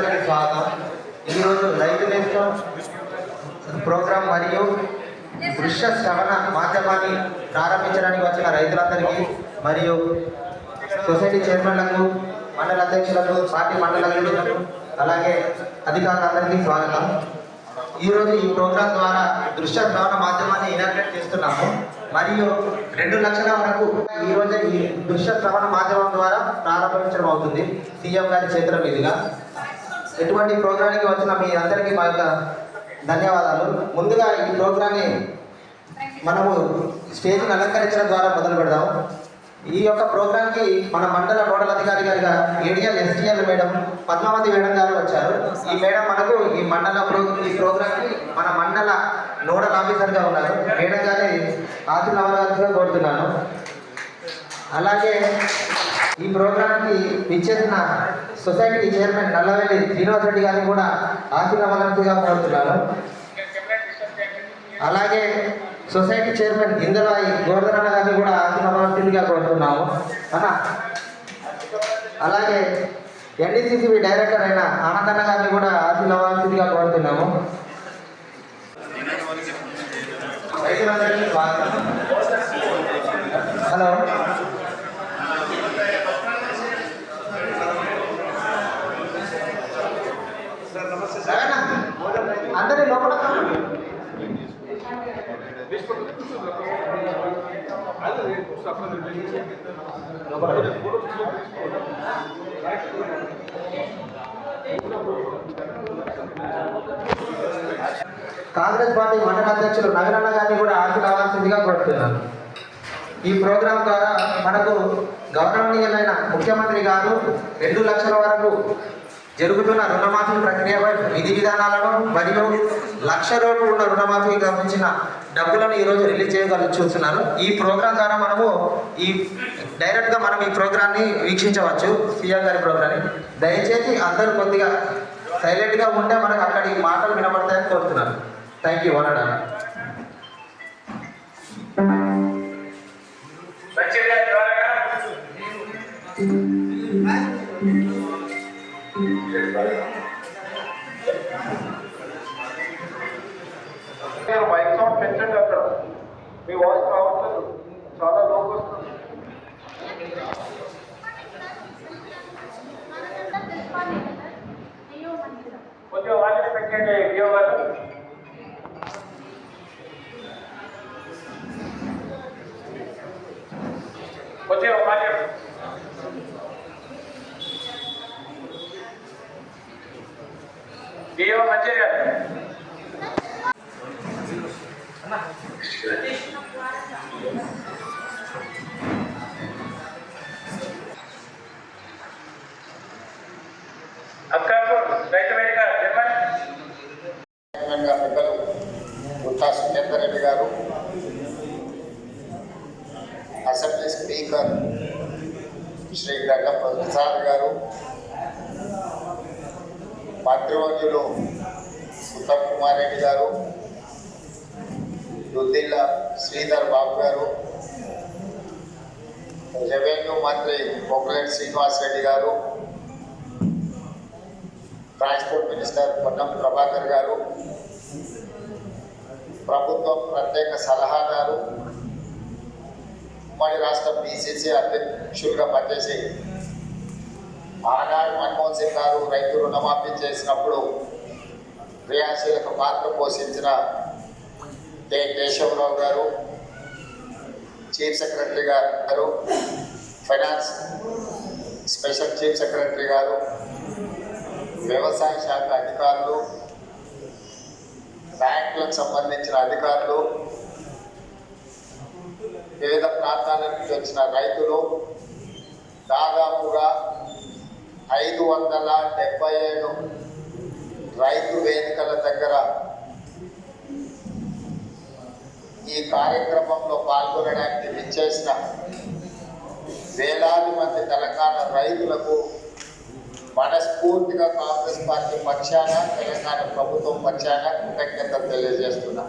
అందరికీ స్వాగతం. ఈరోజు రైతు నేస్తం ప్రోగ్రాం మరియు దృశ్య శ్రవణ మాధ్యమాన్ని ప్రారంభించడానికి వచ్చిన రైతులందరికీ మరియు సొసైటీ చైర్మన్లకు మండల అధ్యక్షులకు పార్టీ మండల అధ్యక్షులకు అలాగే అధికారులందరికీ స్వాగతం. ఈరోజు ఈ ప్రోగ్రాం ద్వారా దృశ్య శ్రవణ మాధ్యమాన్ని ఇనాగ్రేట్ చేస్తున్నాము. మరియు రెండు లక్షల వరకు ఈ రోజు ఈ దృశ్య శ్రవణ మాధ్యమం ద్వారా ప్రారంభించడం అవుతుంది. సీఎం గారి చేతుల మీదుగా. ఎటువంటి ప్రోగ్రాంకి వచ్చిన మీ అందరికీ మా యొక్క ధన్యవాదాలు. ముందుగా ఈ ప్రోగ్రాన్ని మనము స్టేజ్ని అలంకరించడం ద్వారా మొదలు పెడదాం. ఈ యొక్క ప్రోగ్రాంకి మన మండల నోడల్ అధికారి గారిగా ADL SDL madam Padmavati madam గారు వచ్చారు. ఈ మేడం మనకు ఈ మండల ప్రో ఈ ప్రోగ్రాంకి మన మండల నోడల్ ఆఫీసర్గా ఉన్నారు. మేడం గారి ఆశీర్వాదాలుగా కోరుతున్నాను. అలాగే ఈ ప్రోగ్రాంకి విచ్చేసిన సొసైటీ చైర్మన్ నల్లవెల్లి శ్రీనివాస్ రెడ్డి గారిని కూడా ఆశీర్వాదాలుగా కోరుతున్నాను. అలాగే సొసైటీ చైర్మన్ ఇందరాయి గోవర్ధన గారిని కూడా ఆశీర్వాదాలుగా కోరుతున్నాము. అన్న అలాగే ఎన్డీసీసీబీ డైరెక్టర్ అయిన ఆనందన్న గారిని కూడా ఆశీర్వాదాలుగా కోరుతున్నాము. హలో. కాంగ్రెస్ పార్టీ మండల అధ్యక్షులు నవీనన్న గారిని కూడా ఆశీర్వాదాల్సిందిగా కోరుతున్నాను. ఈ ప్రోగ్రాం ద్వారా మనకు గౌరవనీయమైన ముఖ్యమంత్రి గారు రెండు లక్షల వరకు జరుగుతున్న రుణమాఫీ ప్రక్రియపై విధి విధానాలను మరియు లక్ష రోజులు ఉన్న రుణమాఫీ గమనించిన డబ్బులను ఈరోజు రిలీజ్ చేయగల చూస్తున్నారు. ఈ ప్రోగ్రాం ద్వారా మనము ఈ డైరెక్ట్గా మనం ఈ ప్రోగ్రాన్ని వీక్షించవచ్చు. సీఎం గారి ప్రోగ్రాన్ని దయచేసి అందరూ కొద్దిగా సైలెంట్గా ఉంటే మనకు అక్కడ ఈ మాటలు వినబడతాయని కోరుతున్నాను. థ్యాంక్ యూ వనడా మైక్ సౌండ్ పెంచండి అక్కడ మీ వాయిస్ రావట్లేదు చాలా లోకి వస్తుంది కొంచెం వాటిని పెట్టండి డియో గారు కొంచెం మాట డియో మంచిగా అక్కాపూర్ రైతు వేదిక జర్మన్ చైర్మన్గా పెద్దలు గుత్తా సుఖేందర్ రెడ్డి గారు అసెంబ్లీ స్పీకర్ శ్రీ గడ్డం ప్రసాద్ గారు మంత్రివర్యులు ఉత్తమ్ కుమార్ రెడ్డి గారు దుద్దిల్ల శ్రీధర్ బాబు గారు రెవెన్యూ మంత్రి పొంగులేటి శ్రీనివాస్ రెడ్డి గారు ట్రాన్స్పోర్ట్ మినిస్టర్ పొన్నం ప్రభాకర్ గారు ప్రభుత్వం ప్రత్యేక సలహాదారు ఉమ్మడి రాష్ట్ర బీసీసీ అధ్యక్షులుగా పనిచేసే ఆనాడు మన్మోహన్ సింగ్ గారు రైతు రుణమాఫీ చేసినప్పుడు క్రియాశీలక పాత్ర పోషించిన కె కేశవరావు గారు చీఫ్ సెక్రటరీ గారు ఫైనాన్స్ స్పెషల్ చీఫ్ సెక్రటరీ గారు వ్యవసాయ శాఖ అధికారులు బ్యాంకులకు సంబంధించిన అధికారులు వివిధ ప్రాంతాల నుంచి వచ్చిన రైతులు దాదాపుగా ఐదు వందల డెబ్బై ఏడు రైతు వేదికల దగ్గర ఈ కార్యక్రమంలో పాల్గొనడానికి విచ్చేసిన వేలాది మంది తెలంగాణ రైతులకు మనస్ఫూర్తిగా కాంగ్రెస్ పార్టీ పక్షాన తెలంగాణ ప్రభుత్వం పక్షాన కృతజ్ఞతలు తెలియజేస్తున్నా.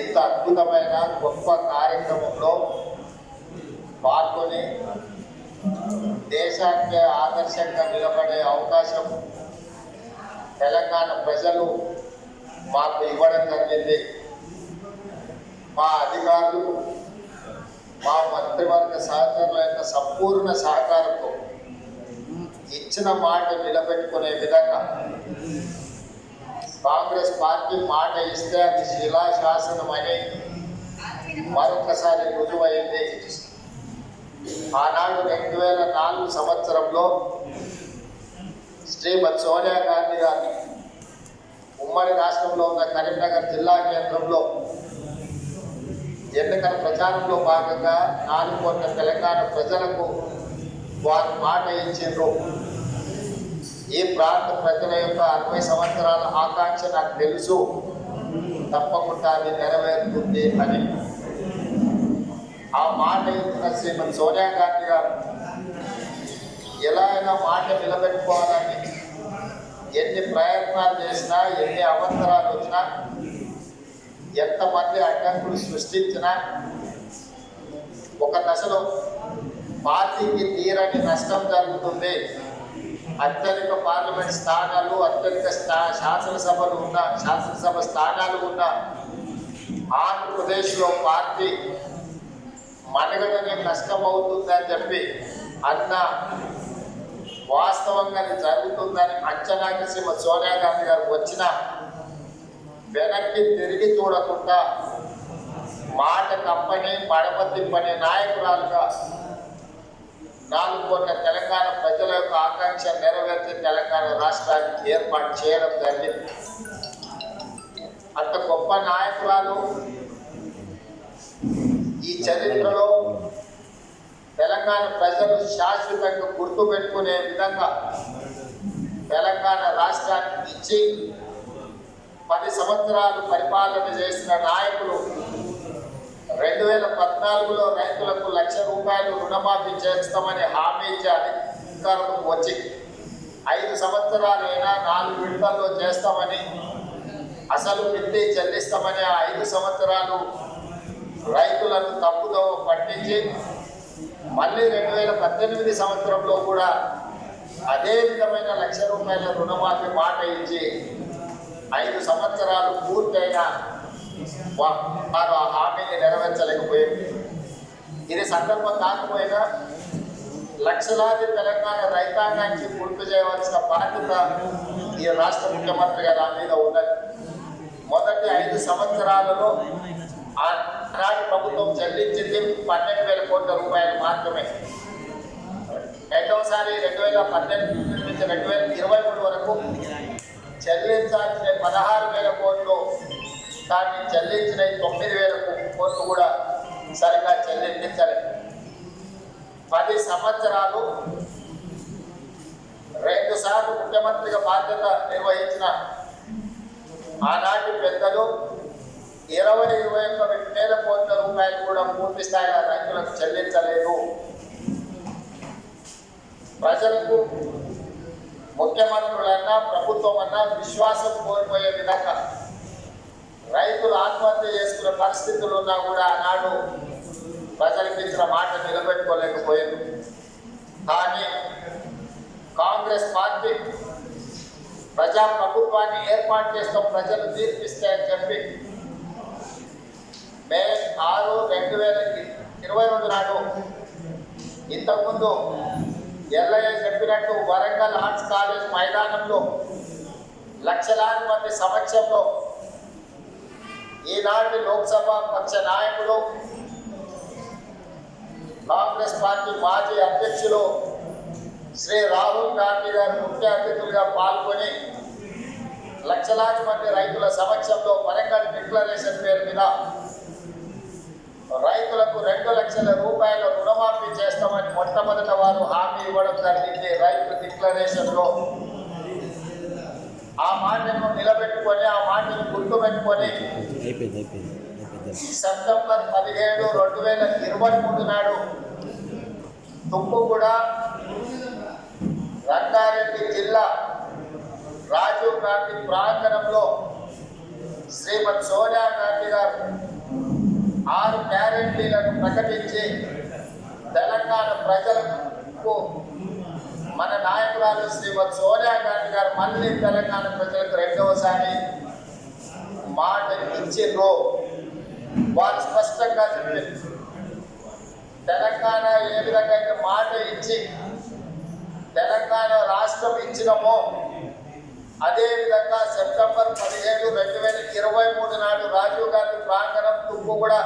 ఇంత అద్భుతమైన గొప్ప కార్యక్రమంలో పాల్గొని దేశానికి ఆదర్శంగా నిలబడే అవకాశం తెలంగాణ ప్రజలు మాకు ఇవ్వడం జరిగింది. మా అధికారులు మా మంత్రివర్గ సహచరుల యొక్క సంపూర్ణ సహకారంతో ఇచ్చిన మాట నిలబెట్టుకునే విధంగా కాంగ్రెస్ పార్టీ మాట ఇస్తే అది శిలాశాసనం అని మరొకసారి రుజువైంది. ఆనాడు రెండు వేల నాలుగు సంవత్సరంలో శ్రీమతి సోనియా గాంధీ గారిని ఉమ్మడి రాష్ట్రంలో ఉన్న కరీంనగర్ జిల్లా కేంద్రంలో ఎన్నికల ప్రచారంలో భాగంగా నాలుగు కోట్ల తెలంగాణ ప్రజలకు వారు మాట ఇచ్చిండ్రు. ఈ ప్రాంత ప్రజల యొక్క అరవై సంవత్సరాల ఆకాంక్ష నాకు తెలుసు. తప్పకుండా అది నెరవేరుతుంది అని ఆ మాట ఇచ్చిన శ్రీమతి సోనియా గాంధీ గారు ఎలా అయినా మాట నిలబెట్టుకోవాలని ఎన్ని ప్రయత్నాలు చేసినా ఎన్ని అవంతరాలు వచ్చినా ఎంతమంది అడ్డంకులు సృష్టించినా ఒక దశలో పార్టీకి తీరని నష్టం జరుగుతుంది. అత్యధిక పార్లమెంట్ స్థానాలు అత్యధిక స్థా శాసనసభలు ఉన్న శాసనసభ స్థానాలు ఉన్న ఆంధ్రప్రదేశ్లో పార్టీ మనగడనే కష్టం అవుతుందని చెప్పి అన్న వాస్తవంగా అది జరుగుతుందని అంచనాకి శ్రీమతి సోనియా గాంధీ గారు వచ్చిన వెనక్కి తిరిగి చూడకుండా మాట తప్పని మడమ పని నాయకురాలుగా నాలుగు కోట్ల తెలంగాణ ప్రజల యొక్క ఆకాంక్ష నెరవేర్చి తెలంగాణ రాష్ట్రానికి ఏర్పాటు చేయడం జరిగింది. అంత గొప్ప నాయకురాలు ఈ చరిత్రలో తెలంగాణ ప్రజలు శాశ్వతంగా గుర్తుపెట్టుకునే విధంగా తెలంగాణ రాష్ట్రానికి ఇచ్చి పది సంవత్సరాలు పరిపాలన చేసిన నాయకులు రెండు వేల పద్నాలుగులో రైతులకు లక్ష రూపాయలు రుణమాఫీ చేస్తామని హామీ ఇచ్చి అధికారులకు వచ్చి ఐదు సంవత్సరాలైనా నాలుగు విడతల్లో చేస్తామని అసలు మిత్తి చెల్లిస్తామని ఆ ఐదు సంవత్సరాలు రైతులను తప్పుదోవ పట్టించి మళ్ళీ రెండు వేల పద్దెనిమిది సంవత్సరంలో కూడా అదే విధమైన లక్ష రూపాయల రుణమాఫీ మాట ఇచ్చి ఐదు సంవత్సరాలు పూర్తయిన వారు ఆ హామీని నెరవేర్చలేకపోయింది ఇది సందర్భం కాకపోయినా లక్షలాది తెలంగాణ రైతాంగానికి పూర్తి చేయవలసిన బాధ్యత ఈ రాష్ట్ర ముఖ్యమంత్రి గారి మీద ఉన్నది. మొదటి ఐదు సంవత్సరాలలో రాష్ట్ర ప్రభుత్వం చెల్లించింది పన్నెండు వేల కోట్ల రూపాయలు మాత్రమే. రెండవసారి రెండు వేల పద్దెనిమిది నుంచి రెండు వేల ఇరవై మూడు వరకు చెల్లించాల్సిన పదహారు వేల కోట్లు దాన్ని చెల్లించిన తొమ్మిది వేల కోట్లు కూడా సరిగా చెల్లించలేదు పది సంవత్సరాలు రెండు సార్లు ముఖ్యమంత్రిగా బాధ్యత నిర్వహించిన ఆనాటి పెద్దలు ఇరవై ఇరవై ఒక్క వేల కోట్ల రూపాయలు కూడా పూర్తి స్థాయిలో రైతులకు చెల్లించలేదు. ప్రజలకు ముఖ్యమంత్రులన్నా ప్రభుత్వం అన్నా విశ్వాసం కోల్పోయే విధంగా రైతులు ఆత్మహత్య చేసుకునే పరిస్థితులు ఉన్నా కూడా ఆనాడు ప్రజలకు ఇచ్చిన మాట నిలబెట్టుకోలేకపోయింది కానీ కాంగ్రెస్ పార్టీ ప్రజా ప్రభుత్వాన్ని ఏర్పాటు చేస్తాం ప్రజలు తీర్పిస్తాయని చెప్పి మే ఆరు రెండు వేల ఇరవై రెండు నాడు. ఇంతకుముందు ఎల్లయ్య చెప్పినట్టు వరంగల్ ఆర్ట్స్ కాలేజ్ మైదానంలో లక్షలాది మంది సమక్షంలో ఈనాటి లోక్సభ పక్ష నాయకులు కాంగ్రెస్ పార్టీ మాజీ అధ్యక్షులు శ్రీ రాహుల్ గాంధీ గారు ముఖ్య అతిథులుగా పాల్గొని లక్షలాది మంది రైతుల సమక్షంలో వరంగల్ డిక్లరేషన్ పేరు మీద రైతులకు రెండు లక్షల రూపాయల రుణమాఫీ చేస్తామని మొట్టమొదట వారు హామీ ఇవ్వడం జరిగింది. రైతు డిక్లరేషన్లో ఆ మాటను నిలబెట్టుకొని ఆ మాటను గుర్తుపెట్టుకొని సెప్టెంబర్ పదిహేడు రెండు వేల ఇరవై మూడు నాడు తుక్కుగూడ రంగారెడ్డి జిల్లా రాజీవ్ గాంధీ ప్రాంగణంలో శ్రీమతి సోనియా గాంధీ గారు ఆరు గ్యారెంటీలను ప్రకటించి తెలంగాణ ప్రజలకు మన నాయకురాలు శ్రీమతి సోనియా గాంధీ గారు మళ్ళీ తెలంగాణ ప్రజలకు రెండవసారి మాట ఇచ్చిర్రు వారు స్పష్టంగా చెప్పింది తెలంగాణ ఏ విధంగా మాట ఇచ్చి తెలంగాణ రాష్ట్రం ఇచ్చినమో అదే విధంగా సెప్టెంబర్ పదిహేడు రెండు వేల ఇరవై మూడు నాడు రాజీవ్ గాంధీ ప్రాంగణం తుప్పు కూడా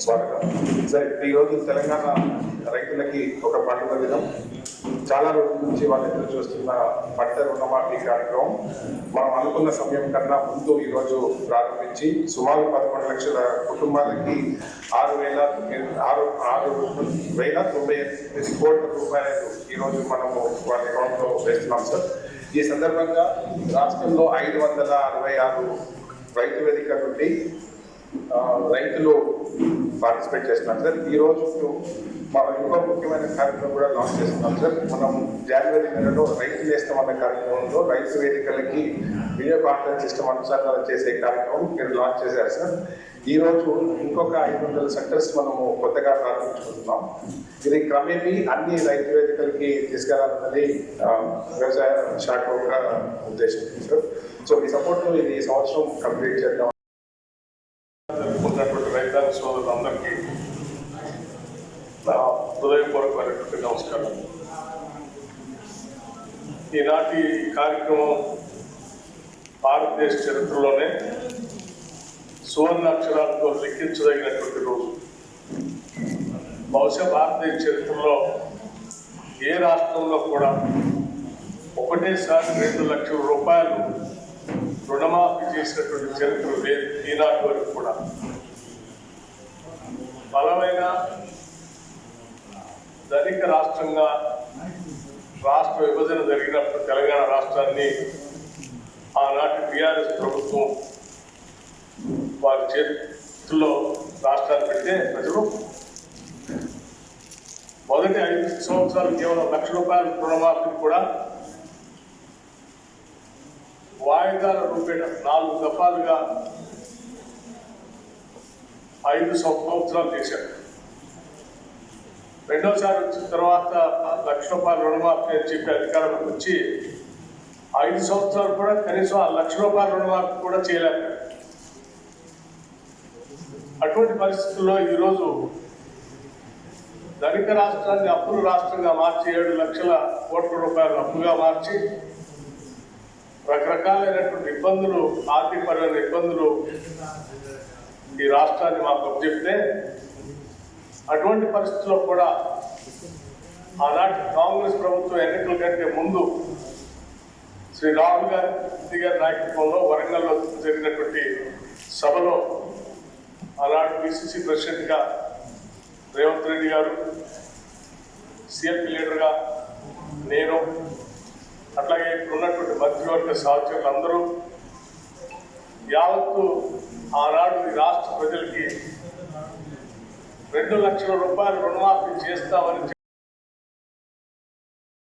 స్వాగతం. సార్ ఈరోజు తెలంగాణ రైతులకి ఒక పండుగ దినం. చాలా రోజుల నుంచి వాళ్ళు ఎదురు చూస్తున్న పంట రుణమాఫీ కార్యక్రమం. మనం అనుకున్న సమయం కన్నా ముందు ఈరోజు ప్రారంభించి సుమారు పదకొండు లక్షల కుటుంబాలకి ఆరు వేల ఆరు ఆరు వేల తొంభై ఎనిమిది కోట్ల రూపాయలు ఈరోజు మనము వాళ్ళ అకౌంట్లో వేస్తున్నాం సార్. ఈ సందర్భంగా రాష్ట్రంలో ఐదు వందల అరవై ఆరు రైతు వేదిక నుండి రైతులు పార్టిసిపేట్ చేస్తున్నారు సార్. ఈ రోజు మనం ఇంకో ముఖ్యమైన కార్యక్రమం కూడా లాంచ్ చేస్తున్నాం సార్. మనం జనవరి నెలలో రైతు నేస్తం అన్న కార్యక్రమంలో రైతు వేదికలకి వీడియో కాన్ఫరెన్స్ సిస్టమ్ అనుసంధానం చేసే కార్యక్రమం మీరు లాంచ్ చేశారు సార్. ఈ రోజు ఇంకొక ఐదు వందల సెంటర్స్ మనము కొత్తగా ప్రారంభించుకుంటున్నాం. ఇది క్రమేపీ అన్ని రైతు వేదికలకి తీసుకెళ్ళాలన్నది వ్యవసాయ శాఖ ఒక ఉద్దేశం సార్. సో ఈ సపోర్ట్ ఇది ఈ సంవత్సరం కంప్లీట్ చేద్దాం హృదయపూర్వకమైనటువంటి నమస్కారం. ఈనాటి కార్యక్రమం భారతదేశ చరిత్రలోనే సువర్ణ అక్షరాలతో లిఖించదగినటువంటి రోజు. బహుశా భారతదేశ చరిత్రలో ఏ రాష్ట్రంలో కూడా ఒకటేసారి రెండు లక్షల రూపాయలు రుణమాఫీ చేసినటువంటి చరిత్ర లేదు ఈనాటి వరకు కూడా. బలమైన ధనిక రాష్ట్రంగా రాష్ట్ర విభజన జరిగినప్పుడు తెలంగాణ రాష్ట్రాన్ని ఆనాటి టీఆర్ఎస్ ప్రభుత్వం వారి చేతుల్లో రాష్ట్రాన్ని పెడితే ప్రజలు మొదటి ఐదు సంవత్సరాలు కేవలం లక్ష రూపాయల రుణమాఫీని కూడా వాయిదాల రూపేణ నాలుగు దఫాలుగా ఐదు సంవత్సరాలు చేశారు. రెండోసారి వచ్చిన తర్వాత లక్ష రూపాయల రుణమాఫీ అని చెప్పి అధికారంలోకి వచ్చి ఐదు సంవత్సరాలు కూడా కనీసం ఆ లక్ష రూపాయల రుణమాఫీ కూడా చేయలేక అటువంటి పరిస్థితుల్లో ఈరోజు ధనిక రాష్ట్రాన్ని అప్పుల రాష్ట్రంగా మార్చి ఏడు లక్షల కోట్ల రూపాయలు అప్పుగా మార్చి రకరకాలైనటువంటి ఇబ్బందులు ఆర్థికపరమైన ఇబ్బందులు ఈ రాష్ట్రాన్ని మాకు చెప్తే అటువంటి పరిస్థితుల్లో కూడా ఆనాటి కాంగ్రెస్ ప్రభుత్వం ఎన్నికల కంటే ముందు శ్రీ రాహుల్ గాంధీ గారి నాయకత్వంలో వరంగల్లో జరిగినటువంటి సభలో ఆనాడు పిసిసి ప్రెసిడెంట్గా రేవంత్ రెడ్డి గారు సిఎల్పి లీడర్గా నేను అట్లాగే ఇక్కడ ఉన్నటువంటి మంత్రివర్గ సహచరులు అందరూ యావత్తు ఆనాడు ఈ రాష్ట్ర ప్రజలకి రెండు లక్షల రూపాయలు రుణమాఫీ చేస్తామని